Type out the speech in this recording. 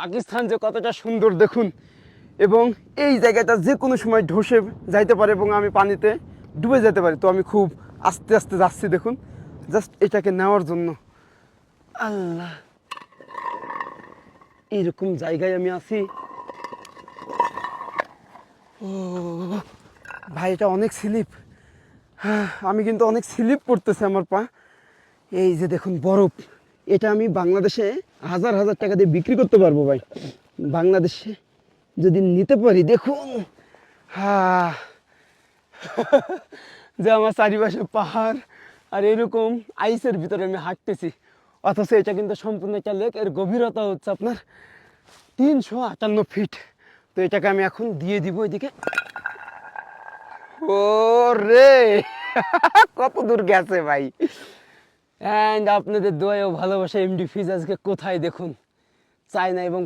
পাকিস্তান যে কতটা সুন্দর দেখুন। এবং এই জায়গাটা যে কোনো সময় ধসে যাইতে পারে এবং আমি পানিতে ডুবে যেতে পারি। তো আমি খুব আস্তে আস্তে যাচ্ছি দেখুন। জাস্ট এটাকে নেওয়ার জন্য। আল্লাহ। এরকম জায়গায় আমি আছি। ও, ভাই, এটা অনেক স্লিপ। হ্যাঁ আমি কিন্তু অনেক স্লিপ করতেছে আমার পা। এই যে দেখুন, বরফ। এটা আমি বাংলাদেশে হাজার হাজার টাকা দিয়ে বিক্রি করতে পারব ভাই। বাংলাদেশে যদি নিতে পারি, দেখুন। হা। যে আমার চারিপাশে পাহাড়, আর এরকম আইসের ভিতরে আমি হাঁটতেছি। অথচ এটা কিন্তু সম্পূর্ণ একটা লেক এর গভীরতা হচ্ছে আপনার তিনশো আটান্ন ফিট তো এটাকে আমি এখন দিয়ে দিব এদিকে। ও রে কত দূর গেছে ভাই। অ্যান্ড আপনাদের দোয়াও ভালোবাসা এমডি ফিজ আজকে কোথায় দেখুন? চায়না এবং